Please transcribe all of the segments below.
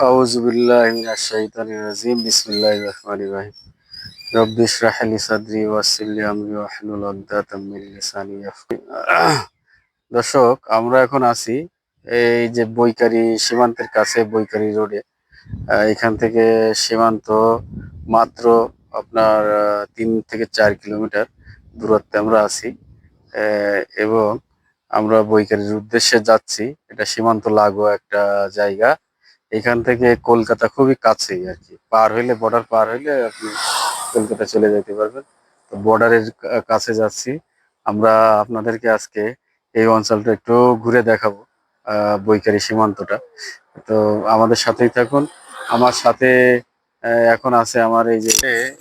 أعوذ بالله من الشيطان الرجيم بسم الله الرحمن الرحيم رب اشرح لي صدري ويسر لي أمري واحلل عقدة من لساني يفقهوا দর্শক আমরা এখন আছি এই যে বৈকারি সীমান্তের কাছে বৈকারি রোডে আহ, এখান থেকে সীমান্ত মাত্র আপনার আহ, তিন থেকে চার কিলোমিটার দূরত্বে আমরা আছি আহ, এবং আমরা বৈকারির উদ্দেশ্যে যাচ্ছি। এটা সীমান্ত লাগোয়া একটা জায়গা। এখান থেকে কলকাতা খুবই কাছেই আর কি। পার হইলে বর্ডার পার হইলে আপনি কলকাতা চলে যেতে পারবেন। তো বর্ডারের কাছে যাচ্ছি। আমরা আপনাদেরকে আজকে এই অঞ্চলটা একটু ঘুরে দেখাবো বৈকারি সীমান্তটা। তো আমাদের সাথেই থাকুন। আমার সাথে এখন আছে আমার এই যে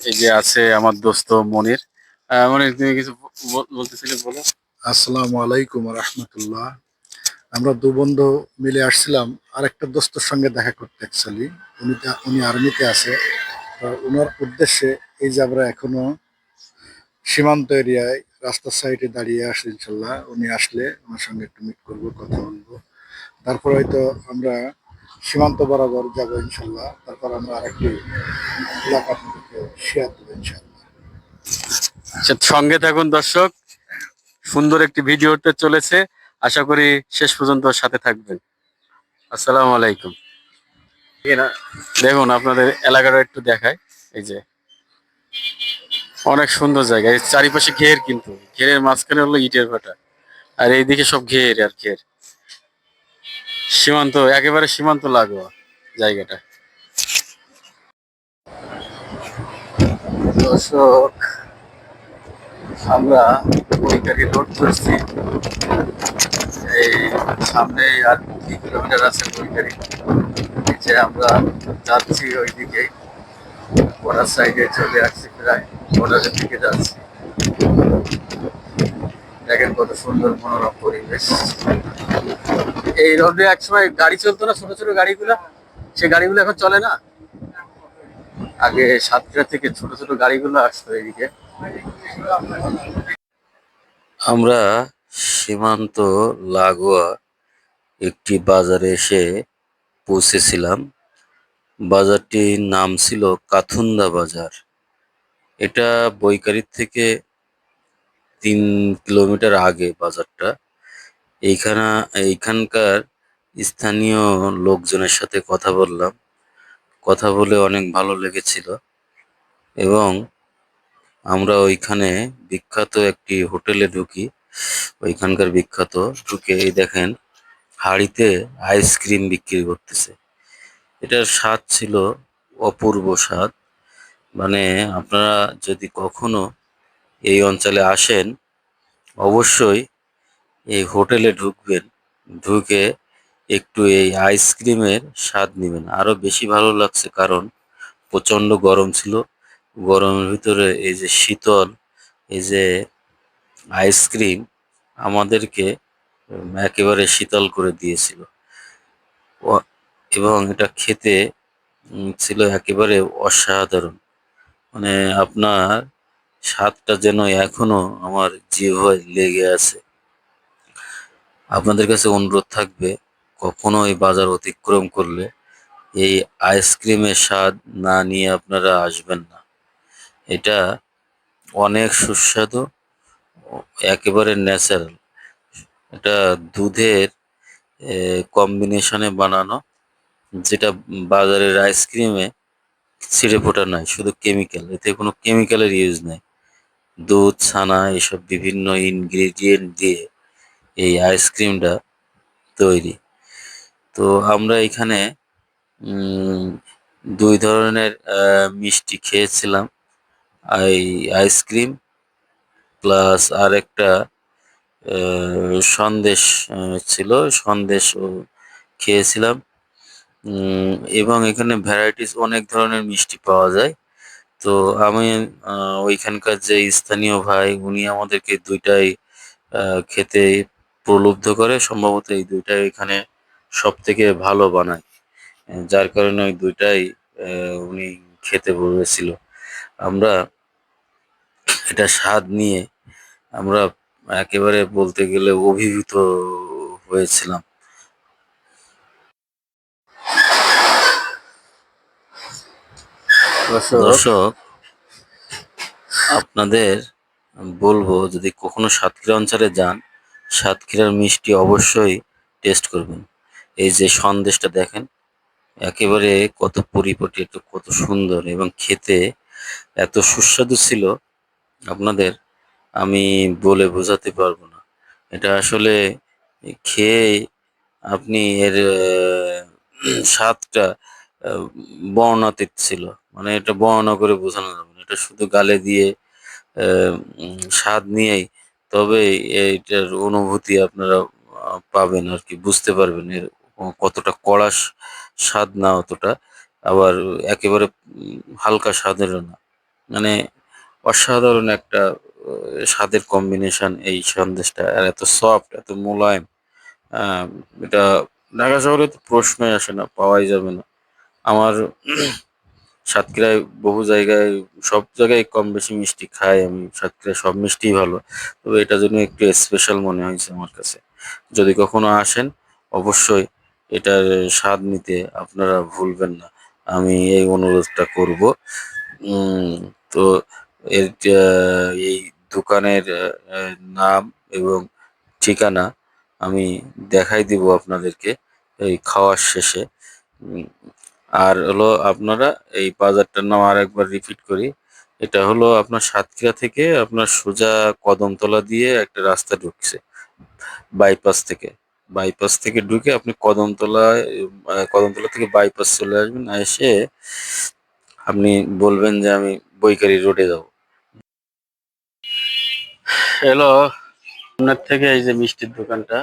এই যে আছে আমার দোস্ত মনির। মনির, তুমি কিছু বল- বলতেছিলে বলো। আসসালামু আলাইকুম রহমতুল্লাহ। আমরা দু বন্ধু মিলে আসছিলাম আরেকটা দোস্তর সঙ্গে দেখা করতে অ্যাকচুয়ালি উনি উনি আর্মিতে আছে। ওনার উদ্দেশ্যে এই যে আমরা এখনও সীমান্ত এরিয়ায় রাস্তার সাইডে দাঁড়িয়ে আসি ইনশাল্লাহ উনি আসলে ওনার সঙ্গে একটু মিট করব কথা বলব। তারপর হয়তো আমরা সীমান্ত বরাবর যাব ইনশাল্লাহ তারপর আমরা আরেকটি এলাকা আপনাদেরকে শেয়ার দেবো ইনশাল্লাহ আচ্ছা, সঙ্গে থাকুন দর্শক। সুন্দর একটি ভিডিও চলেছে। আশা করি শেষ পর্যন্ত সাথে থাকবেন। আসসালামু আলাইকুম। দেখুন, আপনাদের এলাকাটা একটু দেখায় এই যে, অনেক সুন্দর জায়গা। চারিপাশে ঘের কিন্তু। ঘেরের মাঝখানে হলো ইটের ভাটা। আর এইদিকে সব ঘের আর ঘের। সীমান্ত, একেবারে সীমান্ত লাগোয়া জায়গাটা। দর্শক আমরা বৈকারি রোড করছি। এই সামনে আর দুই কিলোমিটার আছে বৈকারি নিচে আমরা যাচ্ছি ওইদিকে। বর্ডার সাইডে চলে আসছি প্রায়। বর্ডারের দিকে যাচ্ছি। দেখেন কত সুন্দর মনোরম পরিবেশ। এই রোডে একসময় গাড়ি চলতো না, ছোট ছোট গাড়িগুলো? সে গাড়িগুলো এখন চলে না? আগে সাতক্ষীরা থেকে ছোট ছোট গাড়িগুলো আসতো এদিকে। আমরা সীমান্ত লাগোয়া একটি বাজারে এসে পৌঁছেছিলাম। বাজারটির নাম ছিল কাথুন্দা বাজার। এটা বৈকারির থেকে তিন কিলোমিটার আগে বাজারটা। এইখানা এইখানকার স্থানীয় লোকজনের সাথে কথা বললাম। কথা বলে অনেক ভালো লেগেছিল। এবং আমরা ওইখানে বিখ্যাত একটি হোটেলে ঢুকি। ওইখানকার বিখ্যাত। ঢুকে এই দেখেন, হাঁড়িতে আইসক্রিম বিক্রি করতেছে। এটার স্বাদ ছিল অপূর্ব স্বাদ। মানে আপনারা যদি কখনো এই অঞ্চলে আসেন, অবশ্যই এই হোটেলে ঢুকবেন। ঢুকে একটু এই আইসক্রিমের স্বাদ নেবেন। আরও বেশি ভালো লাগছে কারণ প্রচণ্ড গরম ছিল। গরমের ভিতরে এই যে শীতল, এই যে আইসক্রিম আমাদেরকে একেবারে শীতল করে দিয়েছিল। এবং এটা খেতে ছিল একেবারে অসাধারণ। মানে আপনার স্বাদটা যেন এখনও আমার জিহ্বায় লেগে আছে। আপনাদের কাছে অনুরোধ থাকবে কখনো এই বাজার অতিক্রম করলে এই আইসক্রিমের স্বাদ না নিয়ে আপনারা আসবেন না। এটা অনেক সুস্বাদু, একেবারে ন্যাচারাল এটা দুধের কম্বিনেশনে বানানো, যেটা বাজারের আইসক্রিমে ছিঁড়ে ফোটা নাই শুধু কেমিক্যাল এতে কোনো কেমিক্যালের ইউজ নাই। দুধ, ছানা, এসব বিভিন্ন ইনগ্রেডিয়েন্ট দিয়ে এই আইসক্রিমটা তৈরি। তো আমরা এখানে দুই ধরনের মিষ্টি খেয়েছিলাম। এই আইসক্রিম প্লাস আর একটা সন্দেশ ছিল। সন্দেশ খেয়েছিলাম। এবং এখানে ভ্যারাইটিস অনেক ধরনের মিষ্টি পাওয়া যায়। তো আমি ওইখানকার যে স্থানীয় ভাই, উনি আমাদেরকে দুইটাই খেতে প্রলুব্ধ করে, সম্ভবত এই দুইটাই এখানে সব থেকে ভালো বানায়। যার কারণে ওই দুইটাই উনি খেতে বলেছিল আমরা এটা স্বাদ নিয়ে আমরা একেবারে বলতে গেলে অভিভূত হয়েছিলাম। দর্শক আপনাদের বলব যদি কখনো সাতক্ষীরা অঞ্চলে যান সাতক্ষীরার মিষ্টি অবশ্যই টেস্ট করবেন। এই যে সন্দেশটা দেখেন, একেবারে কত পরিপাটি এত কত সুন্দর এবং খেতে এত সুস্বাদু ছিল, আপনাদের আমি বলে বোঝাতে পারব না। এটা আসলে খেয়ে আপনি এর স্বাদটা বর্ণাতীত ছিল। মানে এটা বর্ণনা করে বোঝানো যাবে না। এটা শুধু গালে দিয়ে স্বাদ নিয়েই, তবে এইটার অনুভূতি আপনারা পাবেন আর কি, বুঝতে পারবেন এর কতটা কড়া স্বাদ না অতটা, আবার একেবারে হালকা স্বাদেরও না। মানে অসাধারণ একটা স্বাদের কম্বিনেশন এই সন্দেশটা। আর এত সফট এত মোলায়েম এটা ঢাকা শহরে তো প্রশ্নই আসে না, পাওয়াই যাবে না। আমার সাতক্ষীরায় বহু জায়গায়, সব জায়গায় কম বেশি মিষ্টি খাই আমি। সাতক্ষীরায় সব মিষ্টিই ভালো। তবে এটা জন্য একটু স্পেশাল মনে হয়েছে আমার কাছে। যদি কখনো আসেন, অবশ্যই এটার স্বাদ নিতে আপনারা ভুলবেন না। আমি এই অনুরোধটা করব। তো এর এই দোকানের নাম এবং ঠিকানা আমি দেখাই দিব আপনাদেরকে এই খাওয়ার শেষে। আর হলো আপনারা এই বাজারটার নাম আর একবার রিপিট করি। এটা হলো আপনার সাতক্ষীরা থেকে আপনার সোজা কদমতলা দিয়ে একটা রাস্তা ঢুকছে, বাইপাস থেকে। বাইপাস থেকে ঢুকে আপনি কদমতলায় কদমতলা থেকে বাইপাস চলে আসবেন, এসে আপনি বলবেন যে আমি বৈকারি রোডে যাব। হ্যালো আপনার থেকে এই যে মিষ্টির দোকানটা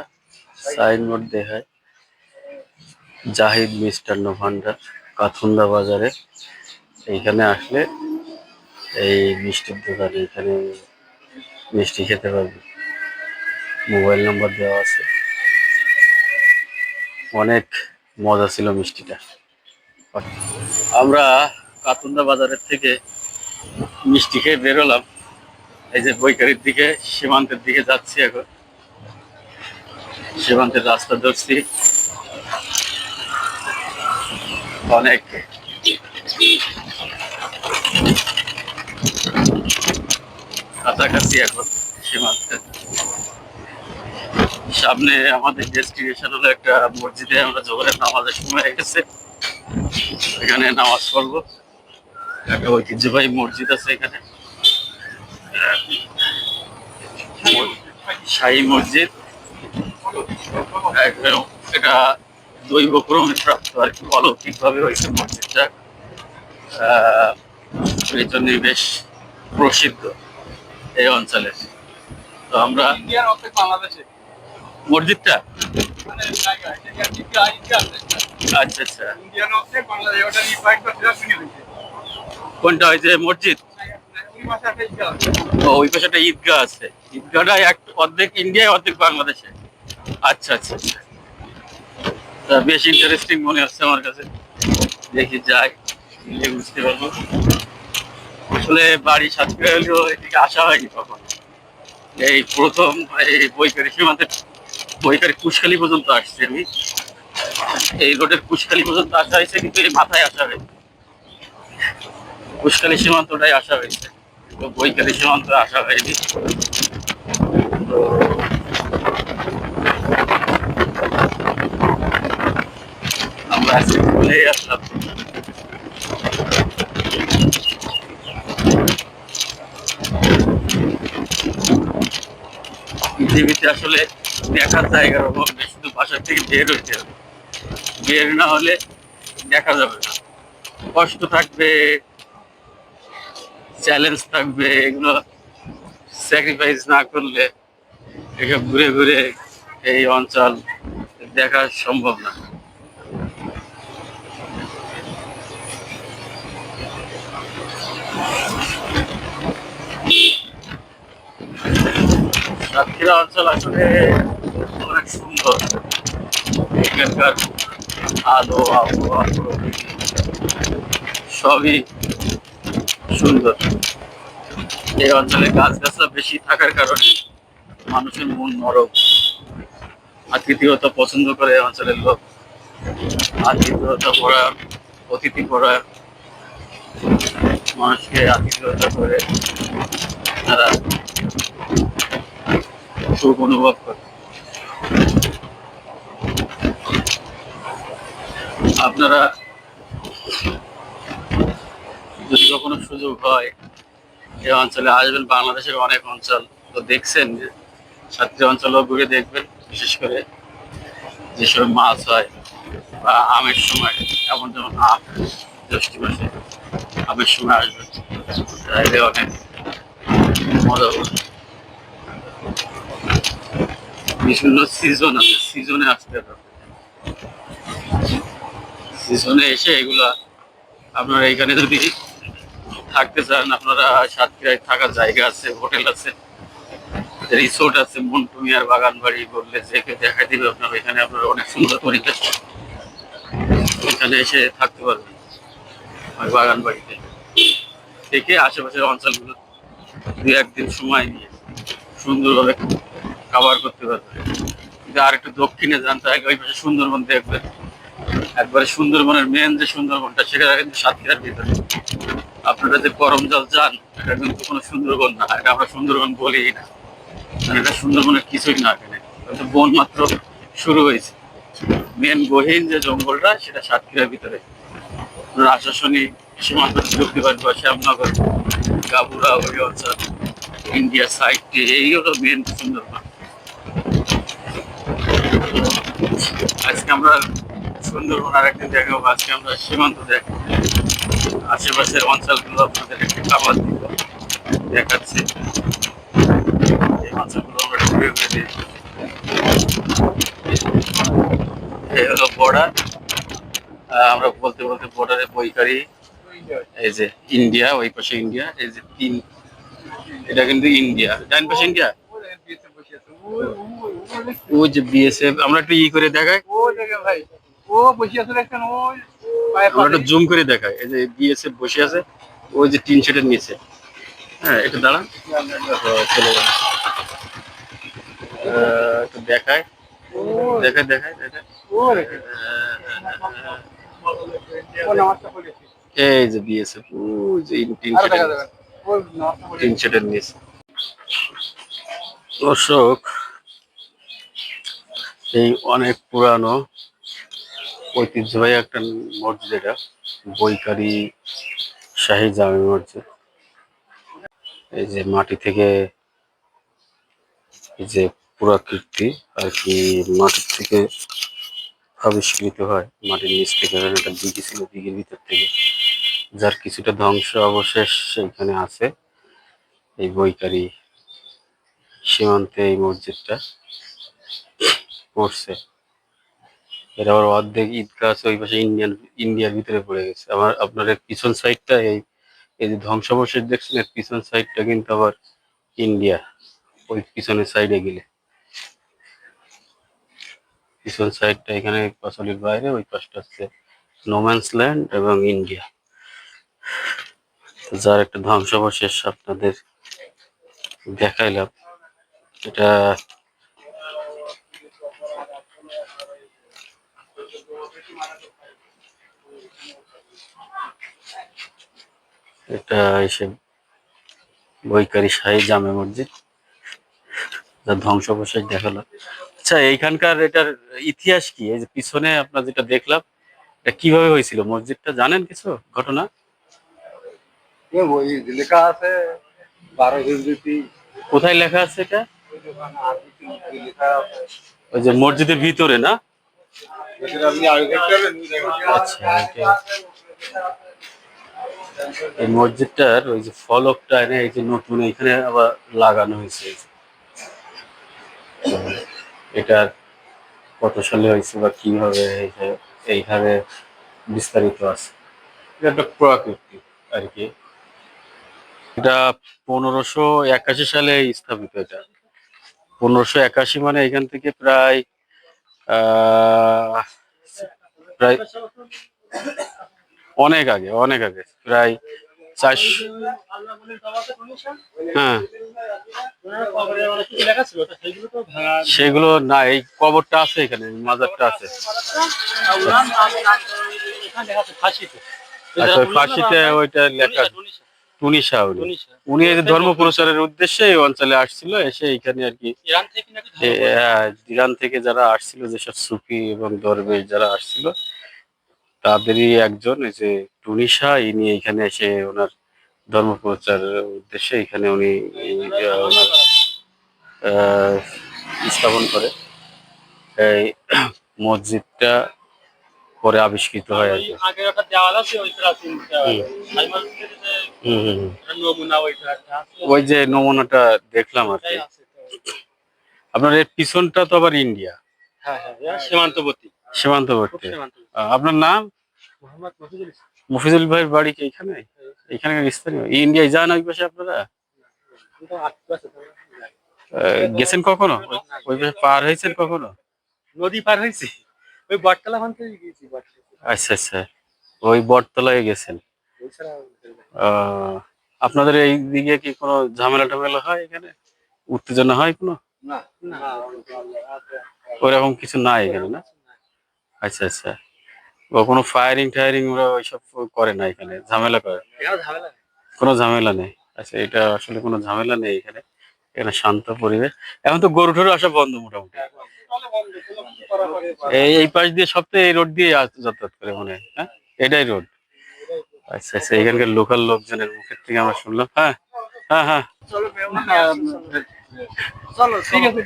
সাইনবোর্ড দেখায়। জাহিদ মিষ্টান্ন ভান্ডার কাথুন্দা বাজারে। এইখানে আসলে এই মিষ্টির দোকানে এখানে মিষ্টি খেতে পারবে মোবাইল নাম্বার দেওয়া আছে। অনেক মজা ছিল মিষ্টিটা। আমরা কাতুন্দা বাজারের থেকে মিষ্টি খেয়ে বেরোলাম এই যে বৈকারির দিকে, সীমান্তের দিকে যাচ্ছি এখন। সীমান্তের রাস্তা ধরছি। অনেক কাছাকাছি এখন সীমান্তে। সামনে আমাদের ডেস্টিনেশন হলো একটা মসজিদে আমরা জোহরের নামাজের সময় হয়ে গেছে। এখানে নামাজ পড়ব। একটা ঐতিহ্যবাহী মসজিদ আছে এখানে। শাহী মসজিদ। এটা দৈব ক্রমে প্রাপ্ত আর কি অলৌকিক ভাবে হয়েছে মসজিদটা এই জন্যই বেশ প্রসিদ্ধ এই অঞ্চলে। তো আমরা বাংলাদেশে। মসজিদটা? আচ্ছা আচ্ছা। কোনটা যে মসজিদ? ওই পাশে একটা ঈদগাহ আছে। ঈদগাহটা এক অর্ধেক ইন্ডিয়ায়, অর্ধেক বাংলাদেশে। আচ্ছা আচ্ছা আচ্ছা। বেশ ইন্টারেস্টিং মনে হচ্ছে আমার কাছে। দেখি যাই বুঝতে পারব। আসলে বাড়ি সাতক্ষীরা হলেও এদিকে আসা হয়নি কখন। এই প্রথম এই বৈকারি সীমান্তে বৈকারি কুশখালি পর্যন্ত আসছি আমি এই রোডের কুশখালি পর্যন্ত আসা হয়েছে, কিন্তু এই মাথায় আসা হয়নি। কুশখালি সীমান্তটাই আসা হয়েছে। তো বৈকারি সীমান্ত আসা হয়নি। আমরা আজকে আসলাম। পৃথিবীতে আসলে দেখার জায়গার অভাব শুধু বাসার থেকে বের হইতে হবে। বের না হলে দেখা যাবে না। কষ্ট থাকবে চ্যালেঞ্জ থাকবে, এগুলো স্যাক্রিফাইস না করলে এসব ঘুরে ঘুরে এই অঞ্চল দেখা সম্ভব না। সাতক্ষীরা অঞ্চল আসলে সুন্দর এখানকার আলো সবই সুন্দর। এই অঞ্চলে গাছ গাছরা বেশি থাকার কারণে মানুষের মন নরম। আতিথেয়তা পছন্দ করে এই অঞ্চলের লোক। আতিথেয়তা পড়া অতিথি পড়া মানুষকে আতিথ্যতা করে তারা সুখ অনুভব করে। আপনারা যদি কখনো সুযোগ হয় এই অঞ্চলে আসবেন, বাংলাদেশের অনেক অঞ্চল তো দেখছেন যে সাতটি অঞ্চলও ঘুরে দেখবেন, বিশেষ করে যেসব মাছ হয় বা আমের সময়, এমন যেমন আম, জ্যৈষ্ঠ মাসে আমের সময় আসবেন। অনেক মজা হবে বিভিন্ন সিজন আছে সিজনে আসতে হবে। সিজনে এসে এগুলা আপনারা এখানে যদি থাকতে চান, আপনারা সাতক্ষীরায় থাকার জায়গা আছে, হোটেল আছে রিসোর্ট আছে মন্টু মিয়ার বাগান বাড়ি বললে যে কেউ দেখাই দিবে আপনার এখানে আপনার অনেক সুন্দর পরিবেশ। এখানে এসে থাকতে পারবেন ওই বাগান বাড়িতে থেকে আশেপাশের অঞ্চলগুলো দু একদিন সময় নিয়ে সুন্দরভাবে কাভার করতে পারবে। আর একটু দক্ষিণে যান তাহলে ওই পাশে সুন্দরবন দেখবেন। একবারে সুন্দরবনের মেন যে সুন্দরবনটা সেটা কিন্তু সাতক্ষীরার ভিতরে। আপনারা যে গরম জল যান, এটা কিন্তু কোনো সুন্দরবন না। এটা আমরা সুন্দরবন বলি না। কারণ এটা সুন্দরবনের কিছুই না এখানে। বন মাত্র শুরু হয়েছে। মেন গহীন যে জঙ্গলটা, সেটা সাতক্ষীরার ভিতরে। আশাশনী সীমান্ত পারেন বা শ্যামনগর, গাবুরা ওই অঞ্চল ইন্ডিয়া এই হলো মেন সুন্দরবন। আজকে আমরা সুন্দরবন আর একদিন দেখাবো আজকে আমরা সীমান্ত দেখ আশেপাশের অঞ্চলগুলো আপনাদের একটু খাবার দিব দেখাচ্ছি। এই অঞ্চলগুলো আমরা ঘুরে ঘুরে দেখি এই হলো বর্ডার আমরা বলতে বলতে বর্ডারে বইকারি এই যে ইন্ডিয়া, ওই পাশে ইন্ডিয়া। এই যে তিন এটা কিন্তু ইন্ডিয়া। ডাইন পাশে ইন্ডিয়া? ওই যে বিএসএফ আমরা একটু ই করে দেখাই। ও দেখে ভাই। ও বসে আছে দেখছেন ওই আমরা একটু জুম করে দেখাই। এই যে বিএসএফ বসে আছে ওই যে টিন শেডের নিচে। হ্যাঁ একটু দাঁড়ান। চলে যান একটু দেখায় দেখায় দেখায় ও ও এই যে বিএসএফ ওই যে টিন শেডের ও টিন শেডের নিচে। দর্শক এই অনেক পুরানো ঐতিহ্যবাহী একটা মসজিদ এটা, বৈকারি শাহী জামি মসজিদ। এই যে মাটি থেকে এই যে পুরাকীর্তি আর কি মাটির থেকে আবিষ্কৃত হয়, মাটির নিচ থেকে একটা দিঘি ছিল, দিঘির ভিতর থেকে। যার কিছুটা ধ্বংস অবশেষ এখানে আছে, এই বৈকারি সীমান্তে এই মসজিদটা। পড়ছে। এটা আবার অর্ধেক ঈদগাহ আছে ওই পাশে ইন্ডিয়ান ইন্ডিয়ার ভিতরে পড়ে গেছে। আমার, আপনার পিছন সাইডটা এই এই যে ধ্বংসাবশেষ দেখছেন, এর পিছন সাইডটা কিন্তু আবার ইন্ডিয়া ওই পিছনের সাইডে গেলে। পিছন সাইডটা এখানে পাঁচলির বাইরে, ওই পাশটা হচ্ছে নোম্যান্স ল্যান্ড এবং ইন্ডিয়া যার একটা ধ্বংসাবশেষ আপনাদের দেখাইলাম। এটা এটা এসে বৈকারি শাহী জামে মসজিদ। যার ধ্বংসাবশেষ দেখাল। আচ্ছা এইখানকার এটার ইতিহাস কি? এই যে পিছনে আপনার যেটা দেখলাম এটা কীভাবে হয়েছিল? মসজিদটা জানেন কিছু ঘটনা? লেখা আছে বারো কোথায় লেখা আছে এটা? ওই যে মসজিদের ভিতরে না? আচ্ছা এটা এই মসজিদটার ওই যে ফলকটা এনে এই যে নতুন এখানে আবার লাগানো হয়েছে। এটার কত সালে হয়েছে বা কীভাবে এই যে এইখানে বিস্তারিত আছে। এটা একটা প্রাকৃতি আর কি। এটা পনেরোশো একাশি সালে স্থাপিত এটা। পনেরোশো একাশি মানে এখান থেকে প্রায় প্রায় অনেক আগে অনেক আগে প্রায় চারশো হ্যাঁ। সেগুলো না এই কবরটা আছে এখানে মাজারটা আছে। আচ্ছা ফাঁসিতে ওইটা লেখা আছে। টুনিশা। উনি ধর্ম প্রচারের উদ্দেশ্যে এই অঞ্চলে আসছিল এসে এখানে আর কি ইরান থেকে হ্যাঁ, ইরান থেকে যারা আসছিল যেসব সুফি এবং দরবেশ যারা আসছিল তাদেরই একজন এই যে টুনিশা ইনি এখানে এসে ওনার ধর্ম প্রচারের উদ্দেশ্যে এখানে উনি ওনার স্থাপন করে। এই মসজিদটা পরে আবিষ্কৃত হয় আর কি। ওই। যে নমুনাটা দেখলাম আর কি। আপনার এর পিছনটা তো আবার ইন্ডিয়া। হ্যাঁ হ্যাঁ সীমান্তবর্তী। সীমান্তবর্তী আপনার নাম? মফিজুল। ভাইয়ের বাড়ি কি এখানে? এখানকার স্থানীয়? ইন্ডিয়ায় যান ওই পাশে আপনারা? গেছেন কখনো? ওই- পাশে পার হয়েছেন কখনো? নদী পার হয়েছি। ওই বটতলা গিয়েছি আচ্ছা আচ্ছা। ওই বটতলায় গেছেন। আপনাদের এই দিকে কি কোনো ঝামেলা টামেলা হয় এখানে? উত্তেজনা হয় কোনো? না কিছু নাই এখানে না? আচ্ছা আচ্ছা। কোনো ফায়ারিং টায়ারিং ওরা ওইসব করে না এখানে ঝামেলা করে। এখানে ঝামেলা নেই। কোনো ঝামেলা নেই। আচ্ছা এটা আসলে কোনো ঝামেলা নেই এখানে। এখানে শান্ত পরিবেশ। এখন তো গরু টরু আসা বন্ধ মোটামুটি। পরে- এই এই পাশ দিয়ে সপ্তাহে এই রোড দিয়ে যাতায়াত করে মনে হয় হ্যাঁ? এটাই রোড আচ্ছা আচ্ছা এখানকার লোকাল লোকজনের মুখের থেকে আমরা শুনলাম হ্যাঁ? হ্যাঁ হ্যাঁ। চলো ঠিক আছে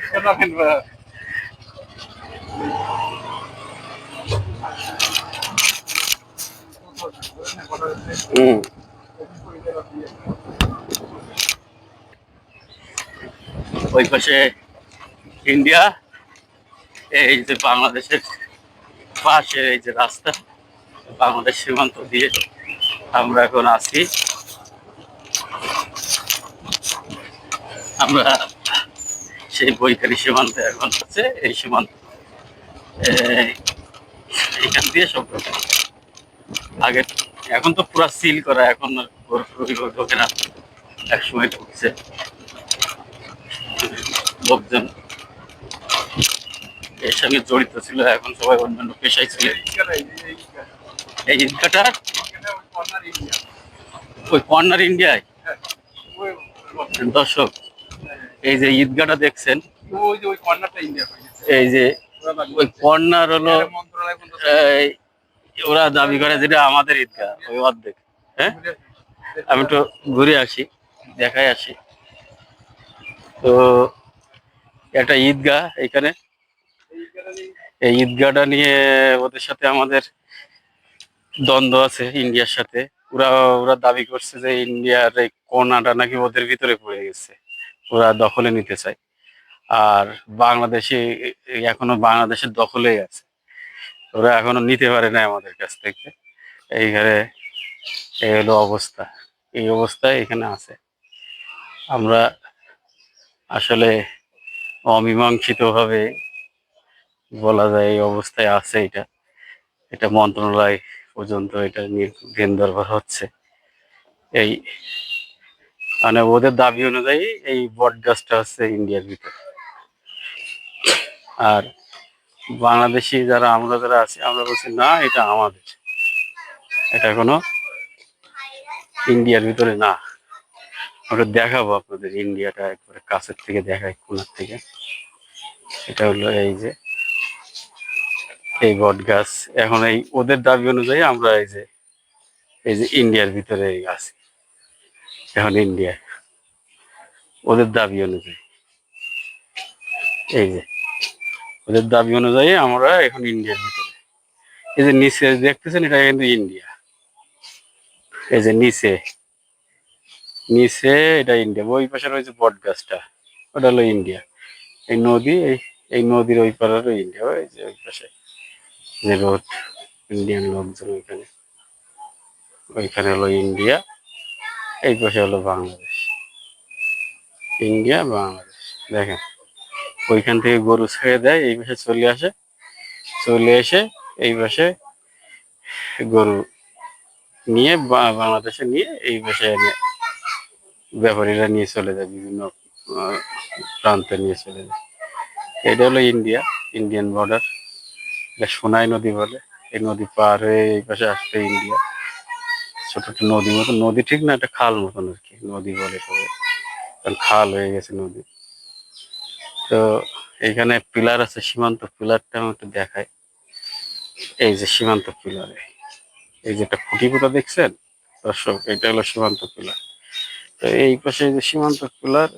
ওই পাশে ইন্ডিয়া এই যে বাংলাদেশের পাশে এই যে রাস্তা বাংলাদেশ সীমান্ত দিয়ে আমরা এখন আছি আমরা সেই বৈকারী সীমান্তে এখন আছে এই সীমান্ত এই, এইখান দিয়ে সব। আগে এখন তো পুরা সিল করা এখন ঢোকে না। এক সময় ঢুকছে। লোকজন এর সঙ্গে জড়িত ছিল এখন সবাই অন্যান্য পেশায় ছিল। এই ঈদগাটা ওই কর্নার ইন্ডিয়ায়? দর্শক এই যে ঈদগাটা দেখছেন ওই যে ওই কর্নারটা ইন্ডিয়া এই যে ওই কর্নার হলো ওরা দাবি করে যেটা আমাদের ঈদগাহ, ওই অর্ধেক। হ্যাঁ? আমি একটু ঘুরে আসি, দেখাই আসি। তো একটা ঈদগাহ এখানে। এই ঈদগাহটা নিয়ে ওদের সাথে আমাদের দ্বন্দ্ব আছে ইন্ডিয়ার সাথে। ওরা ওরা দাবি করছে যে ইন্ডিয়ার এই কোনাটা নাকি ওদের ভিতরে পড়ে গেছে। ওরা দখলে নিতে চায়। আর বাংলাদেশে, এখনও বাংলাদেশের দখলেই আছে। ওরা এখনও নিতে পারে না আমাদের কাছ থেকে। এইখানে এই হলো অবস্থা। এই অবস্থায় এখানে আছে। আমরা আসলে অমীমাংসিত ভাবে বলা যায় এই অবস্থায় আছে এটা। এটা মন্ত্রণালয় পর্যন্ত এটা নিয়ে জ্ঞান দরবার হচ্ছে। এই মানে ওদের দাবি অনুযায়ী এই বট গাছটা হচ্ছে ইন্ডিয়ার ভিতরে। আর বাংলাদেশি যারা আমরা যারা আছি, আমরা বলছি, না, এটা আমাদের। এটা কোনো ইন্ডিয়ার ভিতরে না। ওটা দেখাবো আপনাদের ইন্ডিয়াটা একবারে কাছের থেকে দেখাই, কোনার থেকে। এটা হলো এই যে, এই বট গাছ। এখন এই ওদের দাবি অনুযায়ী আমরা এই যে এই যে ইন্ডিয়ার ভিতরে আছি। এখন ইন্ডিয়া। ওদের দাবি অনুযায়ী। এই যে ওদের দাবি অনুযায়ী আমরা এখন ইন্ডিয়ার ভিতরে। এই যে নিচে দেখতেছেন, এটা কিন্তু ইন্ডিয়া। এই যে নিচে নিচে এটা ইন্ডিয়া। ওই পাশে রয়েছে বট গাছটা, ওটা হলো ইন্ডিয়া। এই নদী, এই এই নদীর ওই পারে হলো ইন্ডিয়া। ওই যে ওই পাশে যে রোড, ইন্ডিয়ান লোকজন ওইখানে। ওইখানে হলো ইন্ডিয়া, এই পাশে হলো বাংলাদেশ। ইন্ডিয়া, বাংলাদেশ। দেখেন। ওইখান থেকে গরু ছেড়ে দেয়, এই পাশে চলে আসে। চলে এসে এই পাশে গরু নিয়ে বাংলাদেশে নিয়ে এই পাশে এনে ব্যাপারীরা নিয়ে চলে যায়, বিভিন্ন প্রান্তে নিয়ে চলে যায়। এটা হলো ইন্ডিয়া, ইন্ডিয়ান বর্ডার এটা সোনাই নদী বলে। এই নদী পার হয়ে এই পাশে আসতে ইন্ডিয়া। ছোট একটা নদী মতো, নদী ঠিক না, একটা খাল মতন আর কি, নদী বলে সবাই। কারণ খাল হয়ে গেছে নদী। তো এখানে পিলার আছে সীমান্ত পিলারটা আমি একটু দেখাই। এই যে সীমান্ত পিলার এই যে একটা খুঁটি পুঁতা দেখছেন? দর্শক এটা হলো সীমান্ত পিলার। তো এই পাশে যে সীমান্ত পিলার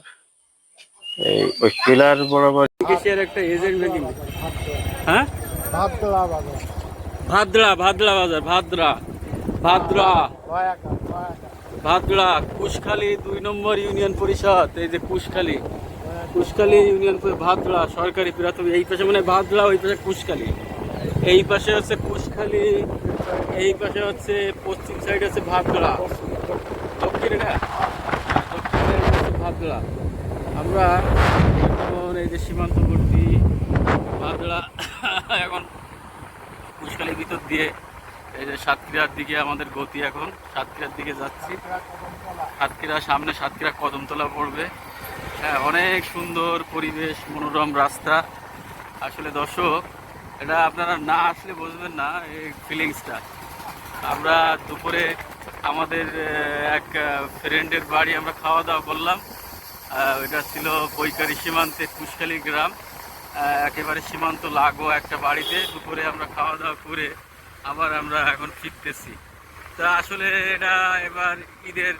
এই ওই পিলার বরাবর একটা এজেন্ট হ্যাঁ? ভাদ্রা ভাদ্রা বাজার ভাদ্রা ভাদ্রা। ভাদ্রা কুশখালী দুই নম্বর ইউনিয়ন পরিষদ এই যে কুশখালী। কুশখালী ইউনিয়ন ভাদ্রা সরকারি প্রাথমিক এই পাশে মানে ভাদ্রা ওই পাশে কুশখালী এই পাশে হচ্ছে কুশখালী এই পাশে হচ্ছে পশ্চিম সাইড আছে ভাদ্রা দক্ষিণে দক্ষিণে হচ্ছে ভাদ্রা আমরা এখন এই যে সীমান্তবর্তী ভাদ্রা এখন কুশখালীর ভিতর দিয়ে এই যে সাতক্ষীরার দিকে আমাদের গতি এখন। সাতক্ষীরার দিকে যাচ্ছি। সাতক্ষীরা সামনে সাতক্ষীরা কদমতলা পড়বে। হ্যাঁ অনেক সুন্দর পরিবেশ, মনোরম রাস্তা। আসলে দর্শক, এটা আপনারা না আসলে বুঝবেন না এই ফিলিংসটা আমরা দুপুরে আমাদের এক ফ্রেন্ডের বাড়ি আমরা খাওয়া দাওয়া করলাম ওইটা ছিল বৈকারি সীমান্তে কুশখালী গ্রাম। একেবারে সীমান্ত লাগো একটা বাড়িতে। দুপুরে আমরা খাওয়া দাওয়া করে আবার আমরা এখন ফিরতেছি। তা আসলে এটা এবার ঈদের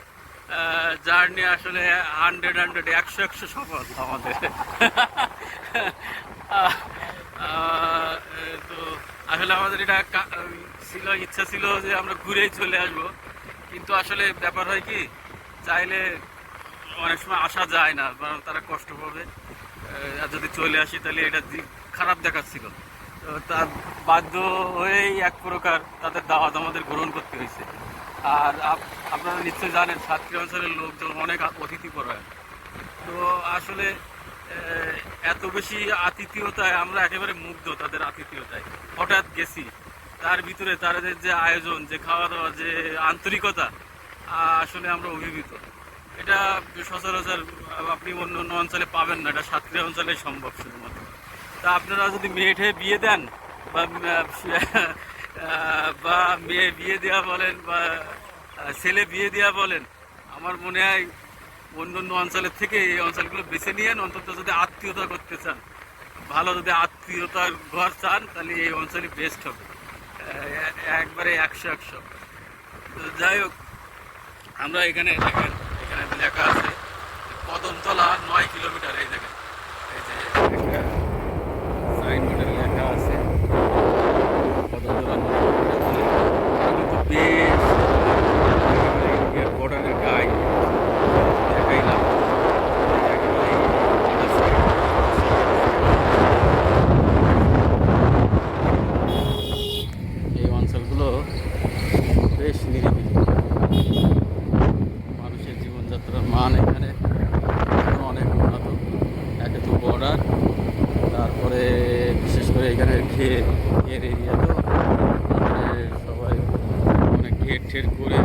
জার্নি আসলে হান্ড্রেড হান্ড্রেড, একশো একশো সফল আমাদের। তো আসলে আমাদের এটা ছিল, ইচ্ছা ছিল যে আমরা ঘুরেই চলে আসব। কিন্তু আসলে ব্যাপার হয় কি, চাইলে অনেক সময় আসা যায় না কারণ তারা কষ্ট পাবে। আর যদি চলে আসি, তাহলে এটা খারাপ দেখাচ্ছিল। তো তার বাধ্য হয়েই এক প্রকার তাদের দাওয়াত আমাদের গ্রহণ করতে হয়েছে। আর আপনারা নিশ্চয়ই জানেন সাতক্ষীরা অঞ্চলের লোকজন অনেক অতিথিপরায়ণ তো আসলে এত বেশি আতিথিয়তায় আমরা একেবারে মুগ্ধ তাদের আতিথিয়তায়। হঠাৎ গেছি, তার ভিতরে তাদের যে আয়োজন, যে খাওয়া দাওয়া যে আন্তরিকতা, আসলে আমরা অভিভূত। এটা সচরাচর আপনি অন্য অন্য অঞ্চলে পাবেন না, এটা সাতক্ষীরা অঞ্চলে সম্ভব শুধুমাত্র। তা আপনারা যদি মেয়েঠে বিয়ে দেন, বা বা মেয়ে বিয়ে দেওয়া বলেন, বা ছেলে বিয়ে দেওয়া বলেন, আমার মনে হয় অন্য অন্য অঞ্চলের থেকে এই অঞ্চলগুলো বেছে নিয়েন অন্তত যদি আত্মীয়তা করতে চান, ভালো যদি আত্মীয়তার ঘর চান, তাহলে এই অঞ্চলই বেস্ট হবে। একবারে একশো একশো। যাই হোক, আমরা এখানে দেখেন, এখানে লেখা আছে কদমতলা নয় কিলোমিটার, এই দেখেন, এই যে সাইনবোর্ডের লেখা আছে কদমতলা নয় কিলোমিটার। বেশ একেবারে ইন্ডিয়ার বর্ডারের গায়ে দেখাইলাম একেবারে এটা side। এই অঞ্চলগুলো বেশ নিরিবিলি মানুষের জীবনযাত্রার মান এখানে এখনও অনেক উন্নত একে তো বর্ডার তারপরে বিশেষ করে এখানে ঘের ঘের এরিয়া তো সবাই মানে ঘের ঠের করে